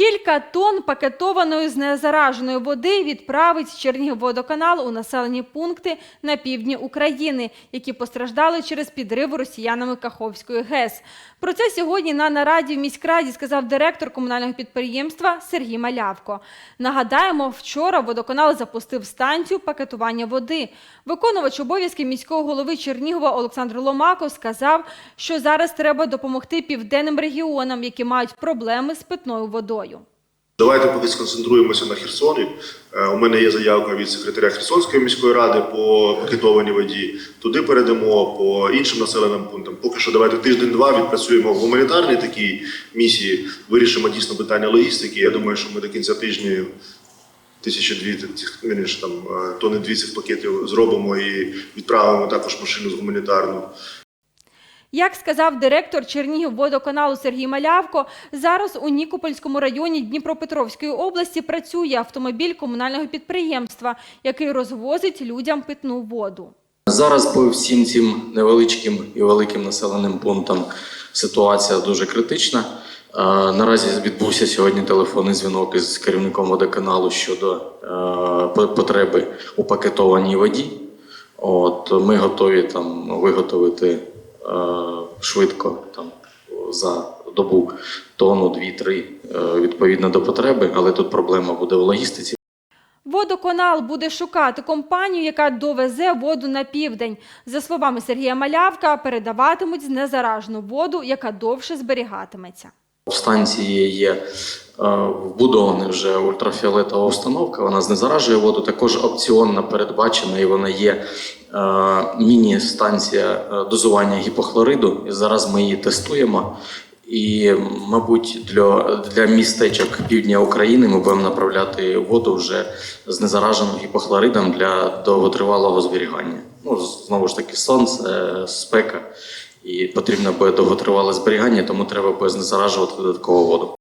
Кілька тонн пакетованої знезараженої води відправить Чернігівводоканал у населені пункти на півдні України, які постраждали через підрив росіянами Каховської ГЕС. Про це сьогодні на нараді в міськраді сказав директор комунального підприємства Сергій Малявко. Нагадаємо, вчора водоканал запустив станцію пакетування води. Виконувач обов'язки міського голови Чернігова Олександр Ломаков сказав, що зараз треба допомогти південним регіонам, які мають проблеми з питною водою. Давайте поки сконцентруємося на Херсоні. Е, У мене є заявка від секретаря Херсонської міської ради по пакетованій воді. Туди передамо по іншим населеним пунктам. Поки що давайте тиждень-два відпрацюємо в гуманітарній такій місії. Вирішимо дійсно питання логістики. Я думаю, що ми до кінця тижня тисячі дві вірніше, там е, тони дві цих пакетів зробимо і відправимо також машину з гуманітарну. Як сказав директор Чернігівводоканалу Сергій Малявко, зараз у Нікопольському районі Дніпропетровської області працює автомобіль комунального підприємства, який розвозить людям питну воду. Зараз по всім цим невеличким і великим населеним пунктам ситуація дуже критична. Е, Наразі відбувся сьогодні телефонний дзвінок із керівником водоканалу щодо е, потреби у пакетованій воді. От ми готові там виготовити е, швидко там за добу тонну, дві-три е, відповідно до потреби, але тут проблема буде в логістиці. Водоканал буде шукати компанію, яка довезе воду на південь. За словами Сергія Малявка, передаватимуть знезаражену воду, яка довше зберігатиметься. У станції є е, вбудована вже ультрафіолетова установка, вона знезаражує воду. Також опціонна передбачена, і вона є е, міні-станція е, дозування гіпохлориду. І зараз ми її тестуємо. І, мабуть, для, для містечок півдня України ми будемо направляти воду вже знезаражену гіпохлоридом для довготривалого зберігання. Ну, знову ж таки, сонце, спека. І потрібно буде довготривале зберігання, тому треба буде знезаражувати додаткову воду.